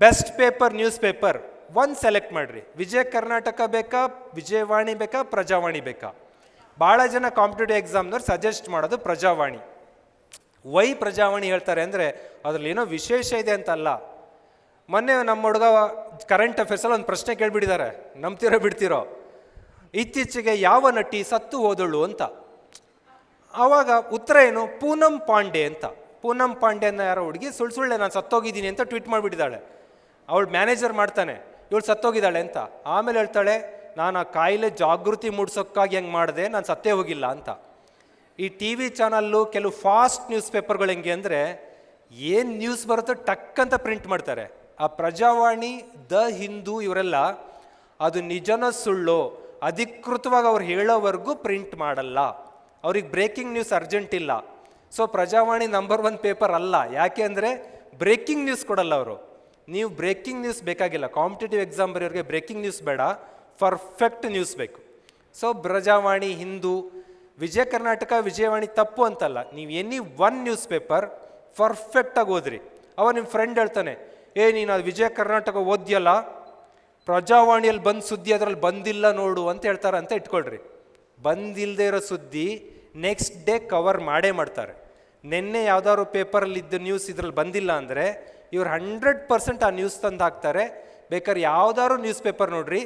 Best paper news paper ಒಂದು select ಮಾಡಿರಿ. ವಿಜಯ ಕರ್ನಾಟಕ ಬೇಕಾ, ವಿಜಯವಾಣಿ ಬೇಕಾ, ಪ್ರಜಾವಾಣಿ ಬೇಕಾ? ಭಾಳ ಜನ ಕಾಂಪಿಟೇಟಿವ್ ಎಕ್ಸಾಮ್ನವ್ರು ಸಜೆಸ್ಟ್ ಮಾಡೋದು ಪ್ರಜಾವಾಣಿ. ವೈ ಪ್ರಜಾವಾಣಿ ಹೇಳ್ತಾರೆ ಅಂದರೆ ಅದ್ರಲ್ಲಿ ಏನೋ ವಿಶೇಷ ಇದೆ ಅಂತಲ್ಲ. ಮೊನ್ನೆ ನಮ್ಮ ಹುಡುಗ ಕರೆಂಟ್ ಅಫೇರ್ಸಲ್ಲಿ ಒಂದು ಪ್ರಶ್ನೆ ಕೇಳಿಬಿಟ್ಟಿದ್ದಾರೆ ನಂಬ್ತಿರೋ ಬಿಡ್ತಿರೋ? ಇತ್ತೀಚೆಗೆ ಯಾವ ನಟಿ ಸತ್ತು ಹೋದಳು ಅಂತ. ಆವಾಗ ಉತ್ತರ ಏನು? ಪೂನಂ ಪಾಂಡೆ ಅಂತ. ಪೂನಂ ಪಾಂಡೆ ಅನ್ನೋ ಯಾರೋ ಹುಡುಗಿ ಸುಳ್ಳು ಸುಳ್ಳೆ ನಾನು ಸತ್ತೋಗಿದ್ದೀನಿ ಅಂತ ಟ್ವೀಟ್ ಮಾಡಿಬಿಟ್ಟಿದ್ದಾಳೆ. ಅವಳು ಮ್ಯಾನೇಜರ್ ಮಾಡ್ತಾನೆ. ಇವಳು ಸತ್ತೋಗಿದ್ದಾಳೆ ಅಂತ. ಆಮೇಲೆ ಹೇಳ್ತಾಳೆ, ನಾನು ಆ ಕಾಯಿಲೆ ಜಾಗೃತಿ ಮೂಡಿಸೋಕ್ಕಾಗಿ ಹೆಂಗೆ ಮಾಡಿದೆ, ನಾನು ಸತ್ತೇ ಹೋಗಿಲ್ಲ ಅಂತ. ಈ ಟಿ ವಿ ಚಾನಲ್ಲು ಕೆಲವು ಫಾಸ್ಟ್ ನ್ಯೂಸ್ ಪೇಪರ್ಗಳು ಹೆಂಗೆ ಅಂದರೆ, ಏನು ನ್ಯೂಸ್ ಬರುತ್ತೋ ಟಕ್ ಅಂತ ಪ್ರಿಂಟ್ ಮಾಡ್ತಾರೆ. ಆ ಪ್ರಜಾವಾಣಿ, ದ ಹಿಂದೂ ಇವರೆಲ್ಲ ಅದು ನಿಜನ ಸುಳ್ಳು, ಅಧಿಕೃತವಾಗಿ ಅವ್ರು ಹೇಳೋವರೆಗೂ ಪ್ರಿಂಟ್ ಮಾಡಲ್ಲ. ಅವ್ರಿಗೆ ಬ್ರೇಕಿಂಗ್ ನ್ಯೂಸ್ ಅರ್ಜೆಂಟ್ ಇಲ್ಲ. So Prajavani number one paper ಅಲ್ಲ. ಯಾಕೆ ಅಂದರೆ, ಬ್ರೇಕಿಂಗ್ ನ್ಯೂಸ್ ಕೊಡಲ್ಲ ಅವರು. ನೀವು ಬ್ರೇಕಿಂಗ್ ನ್ಯೂಸ್ ಬೇಕಾಗಿಲ್ಲ. ಕಾಂಪಿಟೇಟಿವ್ ಎಕ್ಸಾಮ್ ಬರೆಯೋರಿಗೆ ಬ್ರೇಕಿಂಗ್ ನ್ಯೂಸ್ ಬೇಡ. ಪರ್ಫೆಕ್ಟ್ ನ್ಯೂಸ್ ಬೇಕು. ಸೊ ಪ್ರಜಾವಾಣಿ ಹಿಂದೂ, ವಿಜಯ ಕರ್ನಾಟಕ, ವಿಜಯವಾಣಿ ತಪ್ಪು ಅಂತಲ್ಲ. ನೀವು ಎನಿ ಒನ್ ನ್ಯೂಸ್ ಪೇಪರ್ ಪರ್ಫೆಕ್ಟಾಗಿ ಓದ್ರಿ. ಅವ ನಿಮ್ಮ ಫ್ರೆಂಡ್ ಹೇಳ್ತಾನೆ, ಏ, ನೀನು ಅದು ವಿಜಯ ಕರ್ನಾಟಕ ಓದ್ಯಲ್ಲ? ಪ್ರಜಾವಾಣಿಯಲ್ಲಿ ಬಂದ ಸುದ್ದಿ ಅದರಲ್ಲಿ ಬಂದಿಲ್ಲ ನೋಡು ಅಂತ ಹೇಳ್ತಾರೆ ಅಂತ ಇಟ್ಕೊಳ್ರಿ. ಬಂದಿಲ್ಲದೆ ಇರೋ ಸುದ್ದಿ ನೆಕ್ಸ್ಟ್ ಡೇ ಕವರ್ ಮಾಡೇ ಮಾಡ್ತಾರೆ. ನಿನ್ನೆ ಯಾವ್ದಾದ್ರು ಪೇಪರಲ್ಲಿ ಇದ್ದ ನ್ಯೂಸ್ ಇದ್ರಲ್ಲಿ ಬಂದಿಲ್ಲ ಅಂದರೆ ಇವ್ರು ಹಂಡ್ರೆಡ್ ಪರ್ಸೆಂಟ್ ಆ ನ್ಯೂಸ್ ತಂದು ಹಾಕ್ತಾರೆ. ಬೇಕಾದ್ರೆ ಯಾವ್ದಾದ್ರು ನ್ಯೂಸ್ ಪೇಪರ್ ನೋಡ್ರಿ,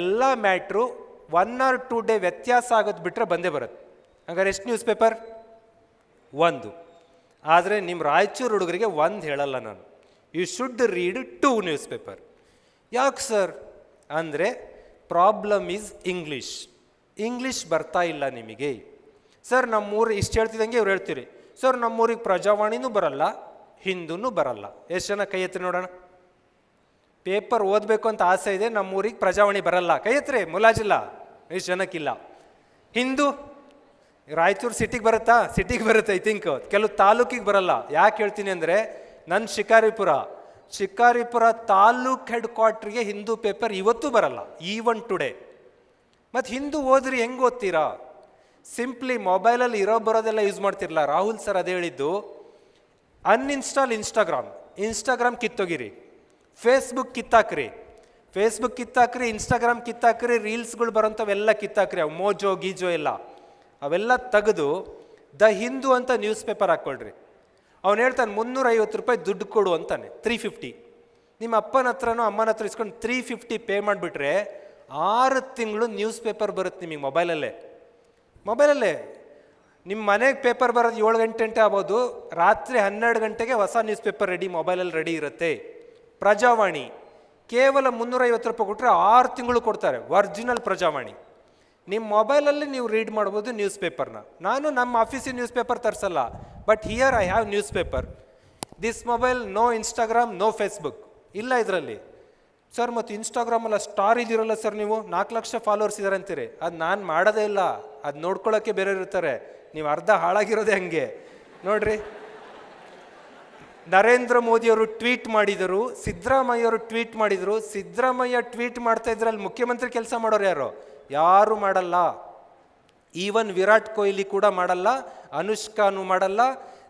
ಎಲ್ಲ matter one or two day ವ್ಯತ್ಯಾಸ ಆಗೋದು ಬಿಟ್ಟರೆ ಬಂದೇ ಬರುತ್ತೆ. ಹಂಗಾರೆ ಎಷ್ಟು ನ್ಯೂಸ್ ಪೇಪರ್ ಒಂದು. ಆದರೆ ನಿಮ್ಮ ರಾಯಚೂರು ಹುಡುಗರಿಗೆ ಒಂದು ಹೇಳಲ್ಲ ನಾನು. You should read two newspaper ಯಾಕೆ ಸರ್ ಅಂದರೆ ಪ್ರಾಬ್ಲಮ್ ಈಸ್ ಇಂಗ್ಲೀಷ್ ಇಂಗ್ಲೀಷ್ ಬರ್ತಾ ಇಲ್ಲ ನಿಮಗೆ. ಸರ್ ನಮ್ಮೂರು ಇಷ್ಟು ಹೇಳ್ತಿದ್ದಂಗೆ ಇವ್ರು ಹೇಳ್ತೀರಿ. ಸರ್, ನಮ್ಮೂರಿಗೆ ಪ್ರಜಾವಾಣಿನೂ ಬರಲ್ಲ ಹಿಂದೂ ಬರಲ್ಲ. ಎಷ್ಟು ಜನ ಕೈ ಎತ್ತಿ ನೋಡೋಣ? ಪೇಪರ್ ಓದಬೇಕು ಅಂತ ಆಸೆ ಇದೆ, ನಮ್ಮೂರಿಗೆ ಪ್ರಜಾವಾಣಿ ಬರಲ್ಲ. ಕೈ ಎತ್ತರಿ, ಮುಲಾಜಿಲ್ಲ. ಎಷ್ಟು ಜನಕ್ಕಿಲ್ಲ. ಹಿಂದೂ, ರಾಯಚೂರು ಸಿಟಿಗೆ ಬರುತ್ತಾ? ಸಿಟಿಗೆ ಬರುತ್ತೆ ಐ ಥಿಂಕ್ ಕೆಲವು ತಾಲೂಕಿಗೆ ಬರಲ್ಲ. ಯಾಕೆ ಹೇಳ್ತೀನಿ ಅಂದರೆ ನನ್ನ ಶಿಕಾರಿಪುರ. ಶಿಕಾರಿಪುರ ತಾಲೂಕ್ ಹೆಡ್ ಕ್ವಾರ್ಟ್ರಿಗೆ ಹಿಂದೂ ಪೇಪರ್ ಇವತ್ತೂ ಬರಲ್ಲ. ಈವನ್ ಟುಡೇ ಮತ್ತು ಹಿಂದೂ ಓದ್ರಿ, ಹೆಂಗೆ ಓದ್ತೀರಾ? ಸಿಂಪ್ಲಿ ಮೊಬೈಲಲ್ಲಿ ಇರೋ ಬರೋದೆಲ್ಲ ಯೂಸ್ ಮಾಡ್ತಿರಲ್ಲ ರಾಹುಲ್ ಸರ್ ಅದು ಹೇಳಿದ್ದು ಅನ್ಇನ್ಸ್ಟಾಲ್ ಇನ್ಸ್ಟಾಗ್ರಾಮ್ ಇನ್ಸ್ಟಾಗ್ರಾಮ್ ಕಿತ್ತೋಗಿರಿ. ಫೇಸ್ಬುಕ್ ಕಿತ್ತಾಕ್ರಿ. ಫೇಸ್ಬುಕ್ ಕಿತ್ತಾಕ್ರಿ ಇನ್ಸ್ಟಾಗ್ರಾಮ್ ಕಿತ್ತಾಕ್ರಿ ರೀಲ್ಸ್ಗಳು ಬರೋಂಥವೆಲ್ಲ ಕಿತ್ತಾಕ್ರಿ. ಅವು ಮೋಜೋ, ಗೀಜೋ ಎಲ್ಲ ಅವೆಲ್ಲ ತೆಗೆದು ದ ಹಿಂದೂ ಅಂತ ನ್ಯೂಸ್ ಪೇಪರ್ ಹಾಕ್ಕೊಳ್ರಿ. ಅವ್ನು ಹೇಳ್ತಾನೆ, ಮುನ್ನೂರೈವತ್ತು ರೂಪಾಯಿ ದುಡ್ಡು ಕೊಡು ಅಂತಾನೆ. ತ್ರೀ ಫಿಫ್ಟಿ ನಿಮ್ಮ ಅಪ್ಪನ ಹತ್ರನೋ, ಅಮ್ಮನ ಹತ್ರ ಇಸ್ಕೊಂಡು ತ್ರೀ ಫಿಫ್ಟಿ ಪೇ ಮಾಡಿಬಿಟ್ರೆ ಆರು ತಿಂಗಳು ನ್ಯೂಸ್ ಪೇಪರ್ ಬರುತ್ತೆ ನಿಮಗೆ ಮೊಬೈಲಲ್ಲೇ ಮೊಬೈಲಲ್ಲೇ. ನಿಮ್ಮ ಮನೆಗೆ ಪೇಪರ್ ಬರೋದು ಏಳು ಗಂಟೆ ಗಂಟೆ ಆಗ್ಬೋದು, ರಾತ್ರಿ ಹನ್ನೆರಡು ಗಂಟೆಗೆ ಹೊಸ ನ್ಯೂಸ್ ಪೇಪರ್ ರೆಡಿ, ಮೊಬೈಲಲ್ಲಿ ರೆಡಿ ಇರುತ್ತೆ. ಪ್ರಜಾವಾಣಿ. ಕೇವಲ ಮುನ್ನೂರೈವತ್ತು ರೂಪಾಯಿ ಕೊಟ್ಟರೆ ಆರು ತಿಂಗಳು ಕೊಡ್ತಾರೆ, ಒರಿಜಿನಲ್ ಪ್ರಜಾವಾಣಿ. ನಿಮ್ಮ ಮೊಬೈಲಲ್ಲಿ ನೀವು ರೀಡ್ ಮಾಡ್ಬೋದು ನ್ಯೂಸ್ ಪೇಪರ್ನ. ನಾನು ನಮ್ಮ ಆಫೀಸಿನ news paper ತರಿಸಲ್ಲ, but here I have newspaper. This mobile no Instagram, no Facebook. ಇಲ್ಲ ಇದರಲ್ಲಿ. ಸರ್ ಮತ್ತು ಇನ್ಸ್ಟಾಗ್ರಾಮಲ್ಲ ಸ್ಟಾರ್ ಇದಿರಲ್ಲ ಸರ್ ನೀವು? ನಾಲ್ಕು ಲಕ್ಷ ಫಾಲೋವರ್ಸ್ ಇದ್ದಾರೆ ಅಂತೀರಿ. ಅದು ನಾನು ಮಾಡೋದೇ ಇಲ್ಲ. ಅದು ನೋಡ್ಕೊಳ್ಳೋಕ್ಕೆ ಬೇರೆ ಇರ್ತಾರೆ. ನೀವು ಅರ್ಧ ಹಾಳಾಗಿರೋದೇ ಹಂಗೆ. ನೋಡ್ರಿ. ನರೇಂದ್ರ ಮೋದಿಯವರು ಟ್ವೀಟ್ ಮಾಡಿದರು, ಸಿದ್ದರಾಮಯ್ಯವರು ಟ್ವೀಟ್ ಮಾಡಿದರು. ಸಿದ್ದರಾಮಯ್ಯ ಟ್ವೀಟ್ ಮಾಡ್ತಾ ಇದ್ರಲ್ಲಿ ಮುಖ್ಯಮಂತ್ರಿ ಕೆಲಸ ಮಾಡೋರು ಯಾರು? ಯಾರು ಮಾಡಲ್ಲ. ಈವನ್ ವಿರಾಟ್ ಕೊಹ್ಲಿ ಕೂಡ ಮಾಡಲ್ಲ. ಅನುಷ್ಕಾನು ಮಾಡಲ್ಲ.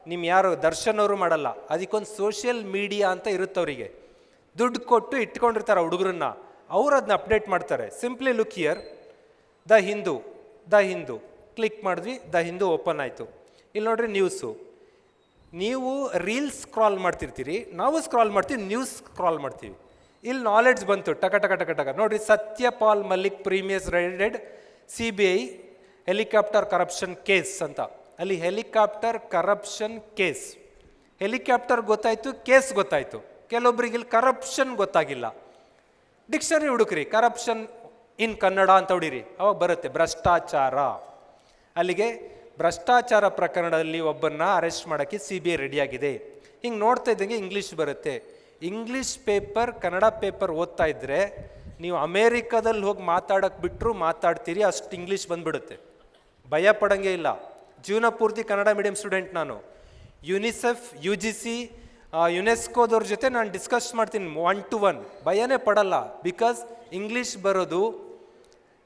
ನಿಮ್ಮ ಯಾರು ದರ್ಶನ್ ಅವರು ಮಾಡಲ್ಲ. ಅದಕ್ಕೊಂದು ಸೋಷಿಯಲ್ ಮೀಡಿಯಾ ಅಂತ ಇರುತ್ತೆ ಅವರಿಗೆ ದುಡ್ಡು ಕೊಟ್ಟು ಇಟ್ಕೊಂಡಿರ್ತಾರೆ ಹುಡುಗರನ್ನ. ಅವ್ರು ಅದನ್ನ ಅಪ್ಡೇಟ್ ಮಾಡ್ತಾರೆ. Simply look here the Hindu the Hindu. Click ಮಾಡಿದ್ವಿ, ದ ಹಿಂದೂ ಓಪನ್ ಆಯಿತು. ಇಲ್ಲಿ ನೋಡ್ರಿ ನ್ಯೂಸು ನೀವು ರೀಲ್ಸ್ ಸ್ಕ್ರಾಲ್ ಮಾಡ್ತಿರ್ತೀರಿ. ನಾವು ಸ್ಕ್ರಾಲ್ ಮಾಡ್ತೀವಿ ನ್ಯೂಸ್ ಸ್ಕ್ರಾಲ್ ಮಾಡ್ತೀವಿ. ಇಲ್ಲಿ ನಾಲೆಡ್ಜ್ ಬಂತು. ಟಕ ಟಕ ಟಕ ಟಕ. ನೋಡ್ರಿ Satyapal Malik premises raided C B I helicopter corruption case ಅಂತ. ಅಲ್ಲಿ ಹೆಲಿಕಾಪ್ಟರ್ ಕರಪ್ಷನ್ ಕೇಸ್ ಹೆಲಿಕಾಪ್ಟರ್ ಗೊತ್ತಾಯ್ತು ಕೇಸ್ ಗೊತ್ತಾಯ್ತು. ಕೆಲವೊಬ್ರಿಗೆ ಇಲ್ಲಿ ಕರಪ್ಷನ್ ಗೊತ್ತಾಗಿಲ್ಲ. ಡಿಕ್ಷನರಿ ಹುಡುಕ್ರಿ ಕರಪ್ಷನ್ ಇನ್ ಕನ್ನಡ ಅಂತ ಹೊಡಿರಿ. ಅವಾಗ ಬರುತ್ತೆ, ಭ್ರಷ್ಟಾಚಾರ. ಅಲ್ಲಿಗೆ ಭ್ರಷ್ಟಾಚಾರ ಪ್ರಕರಣದಲ್ಲಿ ಒಬ್ಬನ್ನ ಅರೆಸ್ಟ್ ಮಾಡೋಕ್ಕೆ ಸಿ ಬಿ ಐ ರೆಡಿಯಾಗಿದೆ ಹಿಂಗೆ ನೋಡ್ತಾ ಇದ್ದಂಗೆ ಇಂಗ್ಲೀಷ್ ಬರುತ್ತೆ. ಇಂಗ್ಲೀಷ್ ಪೇಪರ್ ಕನ್ನಡ ಪೇಪರ್ ಓದ್ತಾ ಇದ್ದರೆ ನೀವು ಅಮೇರಿಕಾದಲ್ಲಿ ಹೋಗಿ ಮಾತಾಡೋಕ್ಕೆ ಬಿಟ್ಟರು ಮಾತಾಡ್ತೀರಿ, ಅಷ್ಟು ಇಂಗ್ಲೀಷ್ ಬಂದ್ಬಿಡುತ್ತೆ. ಭಯ ಪಡಂಗೆ ಇಲ್ಲ. ಜೀವನ ಪೂರ್ತಿ ಕನ್ನಡ ಮೀಡಿಯಂ ಸ್ಟೂಡೆಂಟ್ ನಾನು. ಯುನಿಸೆಫ್ ಯು ಜಿ ಸಿ ಯುನೆಸ್ಕೋದವ್ರ ಜೊತೆ ನಾನು ಡಿಸ್ಕಸ್ ಮಾಡ್ತೀನಿ ಒನ್ ಟು ಒನ್ ಭಯನೇ ಪಡಲ್ಲ ಬಿಕಾಸ್ ಇಂಗ್ಲೀಷ್ ಬರೋದು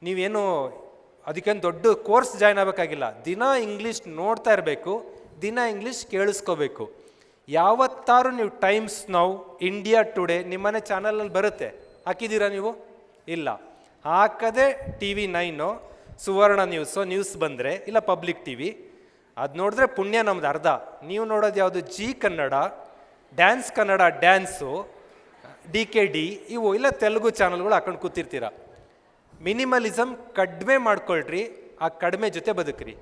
ನೀವೇನು ಅದಕ್ಕೇನು ದೊಡ್ಡ ಕೋರ್ಸ್ ಜಾಯ್ನ್ ಆಗಬೇಕಾಗಿಲ್ಲ. ದಿನ ಇಂಗ್ಲೀಷ್ ನೋಡ್ತಾ ಇರಬೇಕು, ದಿನ ಇಂಗ್ಲೀಷ್ ಕೇಳಿಸ್ಕೋಬೇಕು. ಯಾವತ್ತಾರು ನೀವು ಟೈಮ್ಸ್ ನೌ ಇಂಡಿಯಾ ಟುಡೇ ನಿಮ್ಮನೆ ಚಾನಲಲ್ಲಿ ಬರುತ್ತೆ. ಹಾಕಿದ್ದೀರಾ ನೀವು? ಇಲ್ಲ. ಹಾಕದೆ T V nine Suvarna news news ಬಂದರೆ, ಇಲ್ಲ ಪಬ್ಲಿಕ್ ಟಿ ವಿ ಅದು ನೋಡಿದ್ರೆ ಪುಣ್ಯ ನಮ್ದು ಅರ್ಧ. ನೀವು ನೋಡೋದು ಯಾವುದು Zee Kannada dance Kannada dance D K D ಇವು ಇಲ್ಲ ತೆಲುಗು ಚಾನಲ್ಗಳು ಹಾಕೊಂಡು ಕೂತಿರ್ತೀರ. ಮಿನಿಮಲಿಸಮ್ ಕಡಿಮೆ ಮಾಡ್ಕೊಳ್ರಿ, ಆ ಕಡಿಮೆ ಜೊತೆ ಬದುಕ್ರಿ.